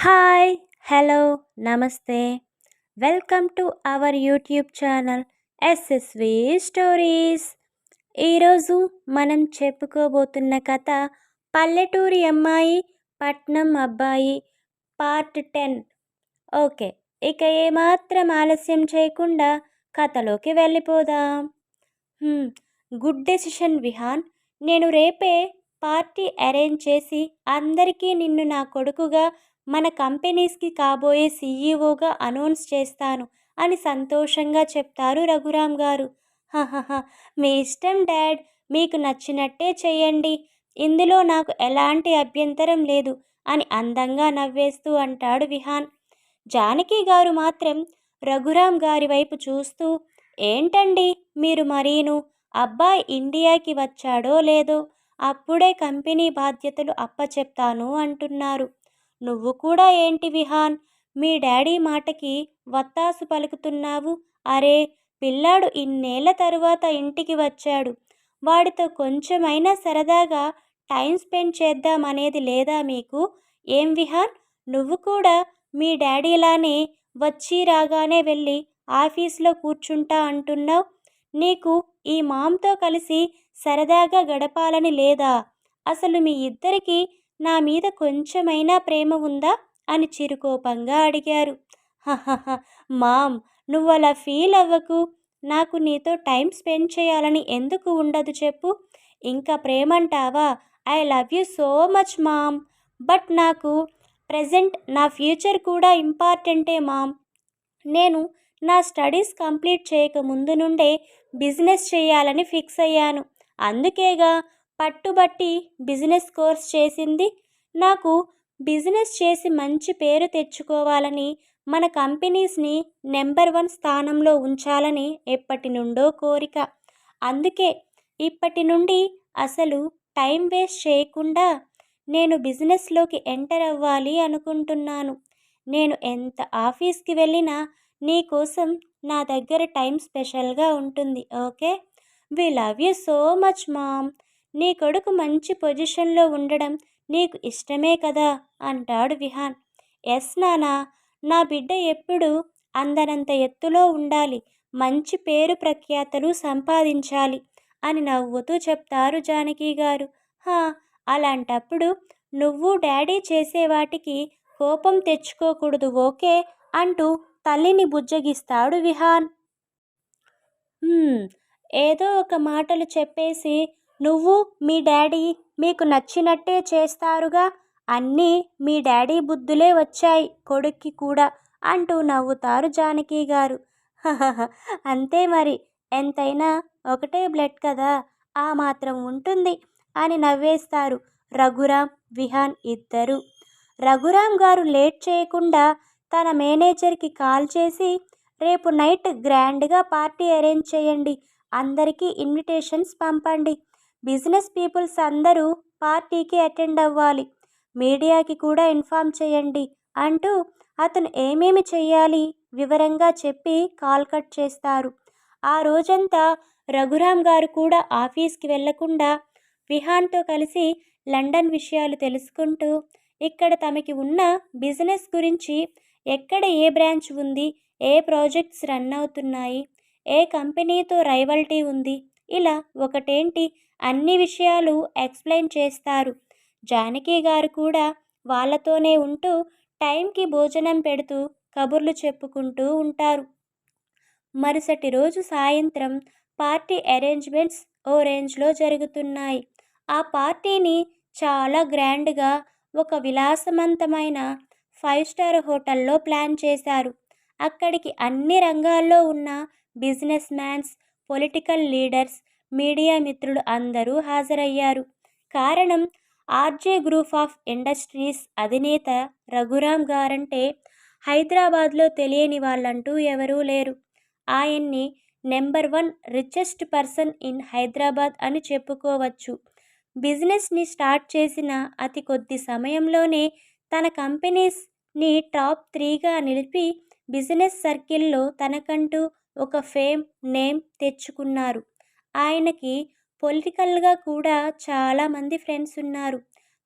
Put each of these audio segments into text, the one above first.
Hi hello namaste. Welcome to our YouTube channel SSV stories ఈరోజు మనం చెప్పుకోబోతున్న కథ పల్లెటూరి అమ్మాయి పట్నం అబ్బాయి పార్ట్ టెన్ ఓకే ఇక ఏమాత్రం ఆలస్యం చేయకుండా కథలోకి వెళ్ళిపోదాం. గుడ్ డెసిషన్ విహాన్ నేను రేపే పార్టీ అరేంజ్ చేసి అందరికీ నిన్ను నా కొడుకుగా మన కంపెనీస్కి కాబోయే సీఈఓగా అనౌన్స్ చేస్తాను అని సంతోషంగా చెప్తారు రఘురామ్ గారు. హహహ మీ ఇష్టం డాడ్ మీకు నచ్చినట్టే చేయండి. ఇందులో నాకు ఎలాంటి అభ్యంతరం లేదు అని అందంగా నవ్వేస్తూ అంటాడు విహాన్. జానకి గారు మాత్రం రఘురామ్ గారి వైపు చూస్తూ ఏంటండి మీరు మరీను? అబ్బాయి ఇండియాకి వచ్చాడో లేదో? అప్పుడే కంపెనీ బాధ్యతలు అప్పచెప్తాను అంటున్నారు. నువ్వు కూడా ఏంటి విహాన్? మీ డాడీ మాటకి వత్తాసు పలుకుతున్నావు? అరే పిల్లాడు ఇన్నేళ్ళ తరువాత ఇంటికి వచ్చాడు. వాడితో కొంచెమైనా సరదాగా టైం స్పెండ్ చేద్దామనేది లేదా మీకు? ఏం విహాన్? నువ్వు కూడా మీ డాడీలానే వచ్చి రాగానే వెళ్ళి ఆఫీస్లో కూర్చుంటా అంటున్నావు? నీకు ఈ మామ్తో కలిసి సరదాగా గడపాలని లేదా? అసలు మీ ఇద్దరికి నా మీద కొంచెమైనా ప్రేమ ఉందా? అని చిరుకోపంగా అడిగారు. హహహ మామ్ నువ్వు అలా ఫీల్ అవ్వకు. నాకు నీతో టైం స్పెండ్ చేయాలని ఎందుకు ఉండదు చెప్పు. ఇంకా ప్రేమంటావా? I love you so much mom. But నాకు ప్రజెంట్ నా ఫ్యూచర్ కూడా ఇంపార్టెంటే మామ్. నేను నా స్టడీస్ కంప్లీట్ చేయక ముందు నుండే బిజినెస్ చేయాలని ఫిక్స్ అయ్యాను. అందుకేగా పట్టుబట్టి బిజినెస్ కోర్స్ చేసింది. నాకు బిజినెస్ చేసి మంచి పేరు తెచ్చుకోవాలని మన కంపెనీస్ని నెంబర్ వన్ స్థానంలో ఉంచాలని ఎప్పటి నుండో కోరిక. అందుకే ఇప్పటి నుండి అసలు టైం వేస్ట్ చేయకుండా నేను బిజినెస్లోకి ఎంటర్ అవ్వాలి అనుకుంటున్నాను. నేను ఎంత ఆఫీస్కి వెళ్ళినా నీ కోసం నా దగ్గర టైం స్పెషల్గా ఉంటుంది okay? We love you so much mom నీ కొడుకు మంచి పొజిషన్లో ఉండడం నీకు ఇష్టమే కదా? అంటాడు విహాన్. ఎస్ నానా నా బిడ్డ ఎప్పుడు అందనంత ఎత్తులో ఉండాలి మంచి పేరు ప్రఖ్యాతలు సంపాదించాలి అని నవ్వుతూ చెప్తారు జానకి గారు. హా అలాంటప్పుడు నువ్వు డాడీ చేసేవాటికి కోపం తెచ్చుకోకూడదు ఓకే? అంటూ తల్లిని బుజ్జగిస్తాడు విహాన్. ఏదో ఒక మాటలు చెప్పేసి నువ్వు మీ డాడీ మీకు నచ్చినట్టే చేస్తారుగా. అన్నీ మీ డాడీ బుద్ధులే వచ్చాయి కొడుక్కి కూడా అంటూ నవ్వుతారు జానకి గారు. అంతే మరి. ఎంతైనా ఒకటే బ్లడ్ కదా. ఆ మాత్రం ఉంటుంది అని నవ్వేస్తారు రఘురామ్ విహాన్ ఇద్దరు. రఘురామ్ గారు లేట్ చేయకుండా తన మేనేజర్కి కాల్ చేసి రేపు నైట్ గ్రాండ్గా పార్టీ అరేంజ్ చేయండి. అందరికీ ఇన్విటేషన్స్ పంపండి. బిజినెస్ పీపుల్స్ అందరూ పార్టీకి అటెండ్ అవ్వాలి. మీడియాకి కూడా ఇన్ఫామ్ చేయండి అంటూ అతను ఏమేమి చేయాలి వివరంగా చెప్పి కాల్ కట్ చేస్తారు. ఆ రోజంతా రఘురామ్ గారు కూడా ఆఫీస్కి వెళ్ళకుండా విహాన్తో కలిసి లండన్ విషయాలు తెలుసుకుంటూ ఇక్కడ తమకి ఉన్న బిజినెస్ గురించి ఎక్కడ ఏ బ్రాంచ్ ఉంది ఏ ప్రాజెక్ట్స్ రన్ అవుతున్నాయి ఏ కంపెనీతో రైవల్టీ ఉంది ఇలా ఒకటేంటి అన్ని విషయాలు ఎక్స్ప్లెయిన్ చేస్తారు. జానకి గారు కూడా వాళ్ళతోనే ఉంటూ టైంకి భోజనం పెడుతూ కబుర్లు చెప్పుకుంటూ ఉంటారు. మరుసటి రోజు సాయంత్రం పార్టీ అరేంజ్మెంట్స్ ఓ రేంజ్లో జరుగుతున్నాయి. ఆ పార్టీని చాలా గ్రాండ్గా ఒక విలాసవంతమైన ఫైవ్ స్టార్ హోటల్లో ప్లాన్ చేశారు. అక్కడికి అన్ని రంగాల్లో ఉన్న business mans political leaders media మిత్రులు అందరూ హాజరయ్యారు. కారణం ఆర్జే గ్రూప్ ఆఫ్ ఇండస్ట్రీస్ అధినేత రఘురామ్ గారంటే హైదరాబాద్లో తెలియని వాళ్ళంటూ ఎవరూ లేరు. ఆయన్ని number one richest person in Hyderabad అని చెప్పుకోవచ్చు. బిజినెస్ని స్టార్ట్ చేసిన అతి కొద్ది సమయంలోనే తన కంపెనీస్ని టాప్ త్రీగా నిలిపి బిజినెస్ సర్కిల్లో తనకంటూ ఒక ఫేమ్ నేమ్ తెచ్చుకున్నారు. ఆయనకి పొలిటికల్గా కూడా చాలామంది ఫ్రెండ్స్ ఉన్నారు.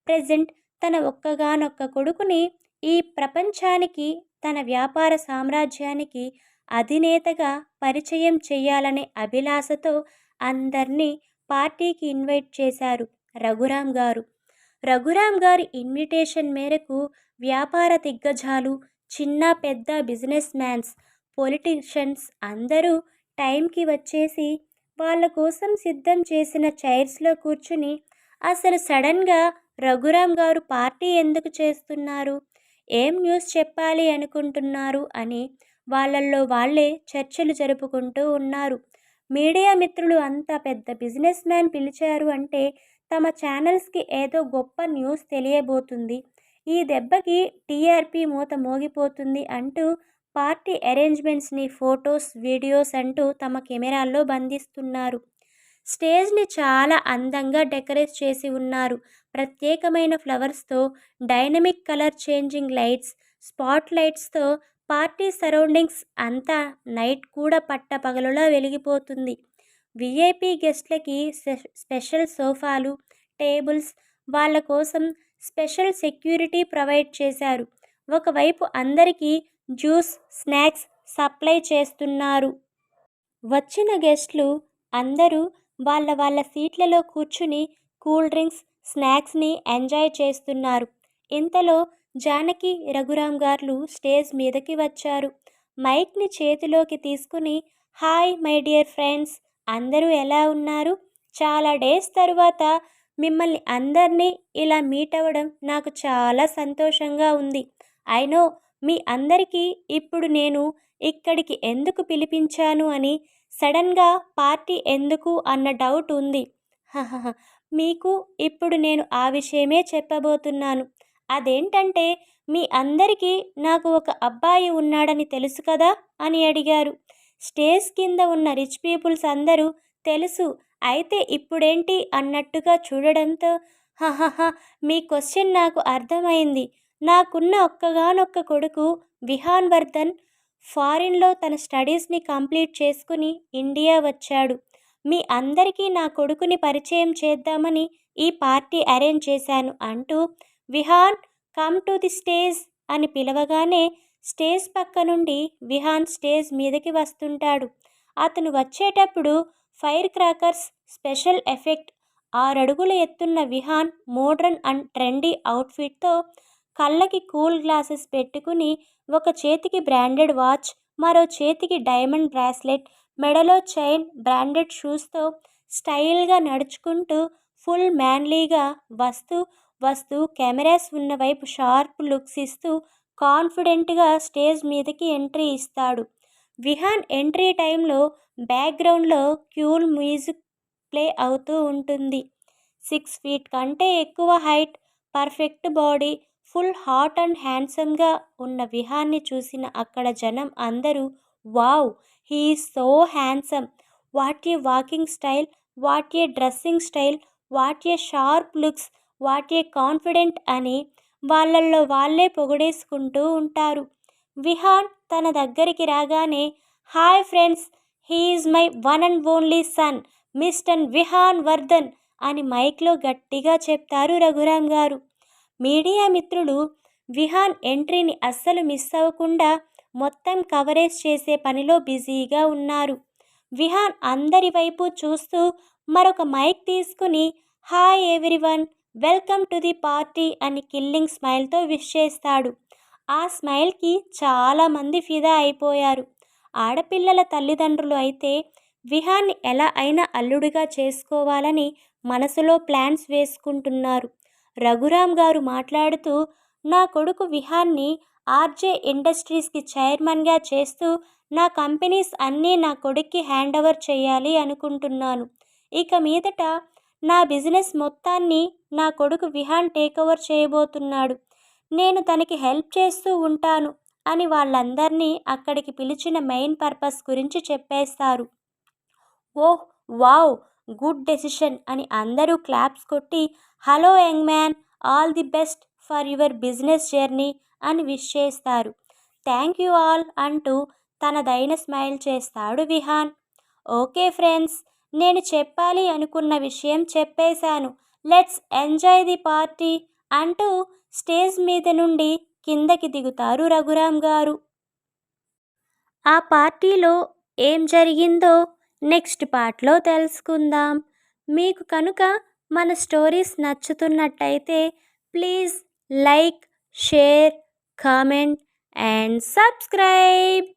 ప్రజెంట్ తన ఒక్కగానొక్క కొడుకుని ఈ ప్రపంచానికి తన వ్యాపార సామ్రాజ్యానికి అధినేతగా పరిచయం చేయాలనే అభిలాషతో అందరినీ పార్టీకి ఇన్వైట్ చేశారు రఘురామ్ గారు. రఘురామ్ గారి ఇన్విటేషన్ మేరకు వ్యాపార దిగ్గజాలు చిన్న పెద్ద బిజినెస్ మ్యాన్స్ పొలిటీషియన్స్ అందరూ టైంకి వచ్చేసి వాళ్ళ కోసం సిద్ధం చేసిన చైర్స్లో కూర్చుని అసలు సడన్గా రఘురామ్ గారు పార్టీ ఎందుకు చేస్తున్నారు? ఏం న్యూస్ చెప్పాలి అనుకుంటున్నారు? అని వాళ్ళల్లో వాళ్ళే చర్చలు జరుపుకుంటూ ఉన్నారు. మీడియా మిత్రులు అంత పెద్ద బిజినెస్ మ్యాన్ పిలిచారు అంటే తమ ఛానల్స్కి ఏదో గొప్ప న్యూస్ తెలియబోతుంది. ఈ దెబ్బకి టీఆర్పీ మూత మోగిపోతుంది అంటూ పార్టీ అరేంజ్మెంట్స్ని ఫొటోస్ వీడియోస్ అంటూ తమ కెమెరాల్లో బంధిస్తున్నారు. స్టేజ్ని చాలా అందంగా డెకరేట్ చేసి ఉన్నారు. ప్రత్యేకమైన ఫ్లవర్స్తో dynamic colour changing lights spot లైట్స్తో party surroundings అంతా నైట్ కూడా పట్టపగలులా వెలిగిపోతుంది. విఐపి గెస్ట్లకి స్పెషల్ సోఫాలు టేబుల్స్ వాళ్ళ కోసం స్పెషల్ సెక్యూరిటీ ప్రొవైడ్ చేశారు. ఒకవైపు అందరికీ జ్యూస్ స్నాక్స్ సప్లై చేస్తున్నారు. వచ్చిన గెస్ట్లు అందరూ వాళ్ళ వాళ్ళ సీట్లలో కూర్చుని కూల్ డ్రింక్స్ స్నాక్స్ని ఎంజాయ్ చేస్తున్నారు. ఇంతలో జానకి రఘురామ్ గారు స్టేజ్ మీదకి వచ్చారు. మైక్ని చేతిలోకి తీసుకుని హాయ్ మై డియర్ ఫ్రెండ్స్ అందరూ ఎలా ఉన్నారు? చాలా డేస్ తరువాత మిమ్మల్ని అందరినీ ఇలా మీట్ అవ్వడం నాకు చాలా సంతోషంగా ఉంది. అయినో మీ అందరికీ ఇప్పుడు నేను ఇక్కడికి ఎందుకు పిలిపించాను అని సడన్గా పార్టీ ఎందుకు అన్న డౌట్ ఉంది. మీకు ఇప్పుడు నేను ఆ విషయమే చెప్పబోతున్నాను. అదేంటంటే మీ అందరికీ నాకు ఒక అబ్బాయి ఉన్నాడని తెలుసు కదా అని అడిగారు. స్టేజ్ కింద ఉన్న రిచ్ పీపుల్స్ అందరూ తెలుసు అయితే ఇప్పుడేంటి అన్నట్టుగా చూడడంతో హహహ మీ క్వశ్చన్ నాకు అర్థమైంది. నాకున్న ఒక్కగానొక్క కొడుకు విహాన్ వర్ధన్ ఫారిన్లో తన స్టడీస్ని కంప్లీట్ చేసుకుని ఇండియా వచ్చాడు. మీ అందరికీ నా కొడుకుని పరిచయం చేద్దామని ఈ పార్టీ అరేంజ్ చేశాను అంటూ Vihan come to the stage అని పిలవగానే స్టేజ్ పక్క నుండి విహాన్ స్టేజ్ మీదకి వస్తుంటాడు. అతను వచ్చేటప్పుడు ఫైర్ క్రాకర్స్ స్పెషల్ ఎఫెక్ట్ ఆరడుగుల ఎత్తున్న విహాన్ మోడ్రన్ అండ్ ట్రెండీ అవుట్ఫిట్తో కళ్ళకి కూల్ గ్లాసెస్ పెట్టుకుని ఒక చేతికి బ్రాండెడ్ వాచ్ మరో చేతికి డైమండ్ బ్రాస్లెట్ మెడలో చైన్ బ్రాండెడ్ షూస్తో స్టైల్గా నడుచుకుంటూ ఫుల్ మ్యాన్లీగా వస్తూ వస్తూ కెమెరాస్ ఉన్న వైపు షార్ప్ లుక్స్ ఇస్తూ కాన్ఫిడెంట్గా స్టేజ్ మీదకి ఎంట్రీ ఇస్తాడు. విహాన్ ఎంట్రీ టైంలో బ్యాక్గ్రౌండ్లో క్యూల్ మ్యూజిక్ ప్లే అవుతూ ఉంటుంది. సిక్స్ ఫీట్ కంటే ఎక్కువ height perfect body full hot and హ్యాండ్సమ్గా ఉన్న విహాన్ని చూసిన అక్కడ జనం అందరూ wow! He so handsome! What a walking style! What a dressing style! What a sharp looks! What a confident! అని వాళ్ళల్లో వాళ్ళే పొగడేసుకుంటూ ఉంటారు. విహాన్ తన దగ్గరికి రాగానే hi friends! He's my one and only son mister Vihan Vardhan అని మైక్లో గట్టిగా చెప్తారు రఘురామ్ గారు. మీడియా మిత్రులు విహాన్ ఎంట్రీని అస్సలు మిస్ అవ్వకుండా మొత్తం కవరేజ్ చేసే పనిలో బిజీగా ఉన్నారు. విహాన్ అందరి వైపు చూస్తూ మరొక మైక్ తీసుకుని hi everyone welcome to the party అని కిల్లింగ్ స్మైల్తో విష్ చేస్తాడు. ఆ స్మైల్కి చాలామంది ఫిదా అయిపోయారు. ఆడపిల్లల తల్లిదండ్రులు అయితే విహాన్ని ఎలా అయినా అల్లుడిగా చేసుకోవాలని మనసులో ప్లాన్స్ వేసుకుంటున్నారు. రఘురామ్ గారు మాట్లాడుతూ నా కొడుకు విహాన్ని ఆర్జే ఇండస్ట్రీస్కి చైర్మన్గా చేస్తూ నా కంపెనీస్ అన్నీ నా కొడుక్కి హ్యాండ్ ఓవర్ చేయాలి అనుకుంటున్నాను. ఇక మీదట నా బిజినెస్ మొత్తాన్ని నా కొడుకు విహాన్ టేక్ ఓవర్ చేయబోతున్నాడు. నేను తనకి హెల్ప్ చేస్తూ ఉంటాను అని వాళ్ళందరినీ అక్కడికి పిలిచిన మెయిన్ పర్పస్ గురించి చెప్పేస్తారు. ఓహ్ వావ్! గుడ్ డెసిషన్ అని అందరూ క్లాప్స్ కొట్టి hello young man all the best for your business journey అని విష్ చేస్తారు. థ్యాంక్ యూ ఆల్ అంటూ తనదైన స్మైల్ చేస్తాడు విహాన్. ఓకే ఫ్రెండ్స్ నేను చెప్పాలి అనుకున్న విషయం చెప్పేశాను. లెట్స్ ఎంజాయ్ ది పార్టీ అంటూ స్టేజ్ మీద నుండి కిందకి దిగుతారు రఘురామ్ గారు. ఆ పార్టీలో ఏం జరిగిందో నెక్స్ట్ పార్ట్లో తెలుసుకుందాం. మీకు కనుక మన stories నచ్చుతున్నట్టయితే please like share comment and subscribe.